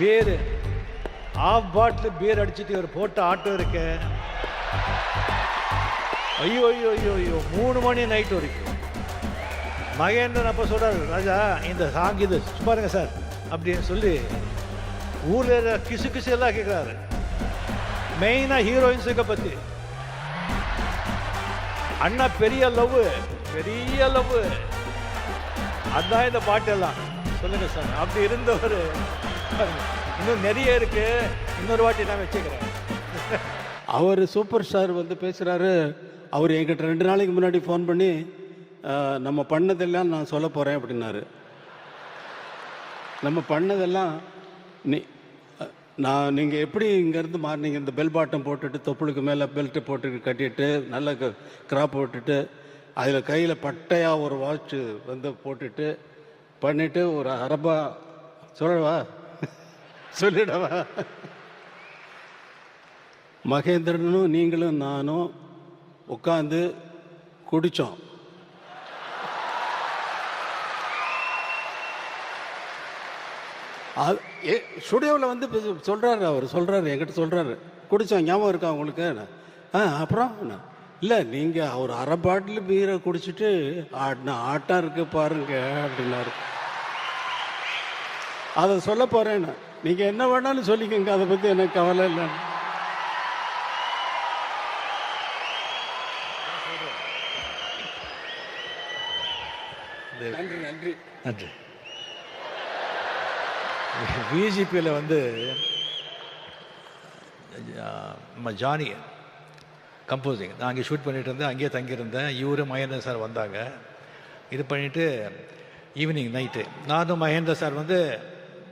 Beer of bottle beer அடிச்சிட்டு ஒரு போட்ட ஆட்டோ இருக்கு. ஐயோ ஐயோ ஐயோ ஐயோ மூணு மணி நைட் வரைக்கும். மகேந்திரன் அப்போ சொல்றாரு ராஜா இந்த சாங் இது பாருங்க சார் அப்படின்னு சொல்லி ஊரில் இருக்கிற கிசு கிசு எல்லாம் கேட்குறாரு மெயினாக ஹீரோயின்ஸுக்கு பற்றி அண்ணா பெரிய லவ் பெரிய லவ் அதான் இந்த பாட்டெல்லாம் சொல்லுங்கள் சார் அப்படி இருந்தவர் இன்னும் நிறைய இருக்கு. இன்னொரு வாட்டி நான் வச்சுக்கிறேன். அவர் சூப்பர் ஸ்டார் வந்து பேசுகிறாரு அவர் என்கிட்ட ரெண்டு நாளைக்கு முன்னாடி ஃபோன் பண்ணி நம்ம பண்ணதெல்லாம் நான் சொல்ல போகிறேன் அப்படின்னாரு. நம்ம பண்ணதெல்லாம் நீ நான் நீங்கள் எப்படி இங்கேருந்து மாறினீங்க? இந்த பெல் பாட்டம் போட்டுட்டு தொப்புளுக்கு மேலே பெல்ட்டு போட்டு கட்டிட்டு நல்ல கிராப் போட்டுட்டு அதில் கையில் பட்டையாக ஒரு வாட்ச்சு வந்து போட்டுட்டு பண்ணிவிட்டு ஒரு அரபா சொல்லவா? சொல்லிடவா? மகேந்திரனும் நீங்களும் நானும் உட்காந்து குடித்தோம் அது ஏ ஸ்டுடியோவில் வந்து சொல்கிறாரு அவர் சொல்கிறாரு என்கிட்ட சொல்கிறாரு குடித்தோம் ஞாபகம் இருக்கா உங்களுக்கு? ஆ அப்புறம் இல்லை நீங்கள் அவர் அரை பாட்டில் பீரை குடிச்சிட்டு ஆடின ஆட்டம் இருக்கு பாருங்க அப்படின்னாரு. அதை சொல்ல போகிறேன் நீங்கள் என்ன வேணாலும் சொல்லிக்கோங்க அதை பற்றி எனக்கு கவலை இல்லை. நன்றி நன்றி. நன்றி. பிஜிபியில் வந்து நம்ம ஜானி கம்போசிங் நான் அங்கே ஷூட் பண்ணிட்டு இருந்தேன் அங்கேயே தங்கியிருந்தேன். இவரு மகேந்திரன் சார் வந்தாங்க. இது பண்ணிவிட்டு ஈவினிங் நைட்டு நானும் மகேந்திர சார் வந்து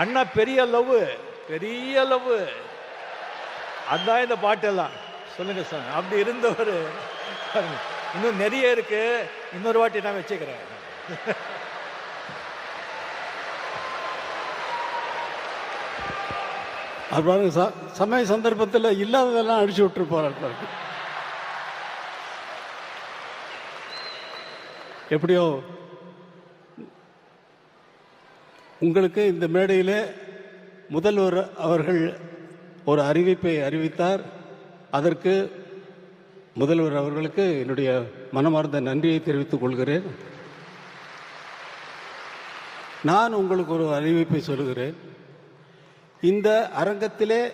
அண்ணா பெரிய லவ் பெரிய லவ். அதான் இந்த பாட்டெல்லாம். சொல்லுங்க சார். அப்படி இருந்தவர் பாருங்க, இன்னும் நிறைய இருக்கு. இன்னொரு வாட்டி நான் வச்சுக்கிறேன். அப்புறம் ச சமய சந்தர்ப்பத்தில் இல்லாததெல்லாம் அடிச்சு விட்டுரு போறாரு எப்படியோ உங்களுக்கு இந்த மேடையில் முதல்வர் அவர்கள் ஒரு அறிவிப்பை அறிவித்தார். அதற்கு முதல்வர் அவர்களுக்கு என்னுடைய மனமார்ந்த நன்றியை தெரிவித்துக் கொள்கிறேன். நான் உங்களுக்கு ஒரு அறிவிப்பை சொல்கிறேன் இந்த அரங்கத்திலே